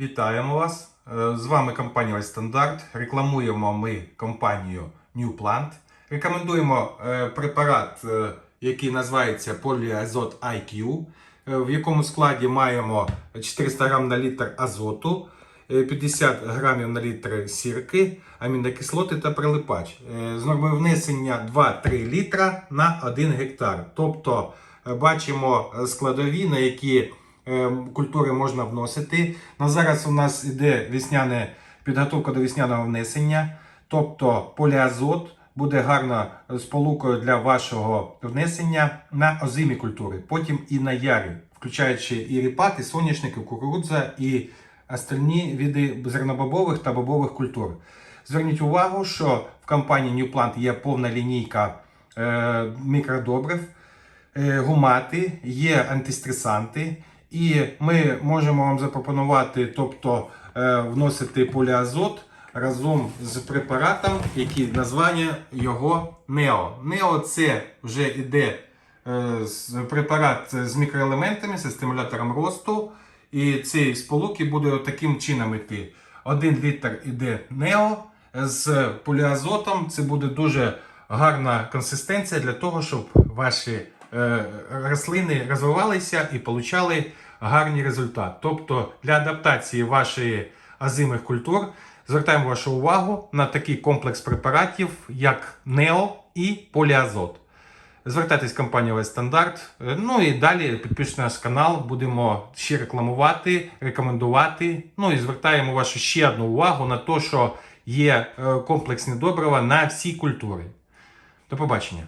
Вітаємо вас! Е, З вами компанія Стандарт. Рекламуємо ми компанію New Plant. Рекомендуємо е, препарат, е, який називається Поліазот IQ, в якому складі маємо 400 грам на літр азоту, е, 50 грамів на літр сірки, амінокислоти та прилипач. З нормою внесення 2-3 літра на 1 гектар. Тобто бачимо складові, на які культури можна вносити. На зараз у нас іде весняне підготовка до весняного внесення, тобто поліазот буде гарно сполукою для вашого внесення на озимі культури, потім і на ярі, включаючи і ріпак, і соняшник, і кукурудза, і остальні види зернобобових та бобових культур. Зверніть увагу, що в компанії New Plant є повна лінійка е, мікродобрив, е, гумати, є антистресанти, і ми можемо вам запропонувати, тобто е, вносити поліазот разом з препаратом, який названня його Нео. Нео це вже іде е, препарат з мікроелементами, з стимулятором росту. І ці сполуки буде таким чином йти. Один літр іде Нео з поліазотом. Це буде дуже гарна консистенція для того, щоб ваші рослини розвивалися і получали гарний результат. Тобто для адаптації вашої озимих культур звертаємо вашу увагу на такий комплекс препаратів, як Нео і Поліазот. Звертайтесь в компанію Весь Стандарт. Е, Ну і далі підпишіть наш канал, будемо ще рекламувати, рекомендувати. Ну і звертаємо вашу ще одну увагу на те, що є е, комплексні добрива на всі культури. До побачення.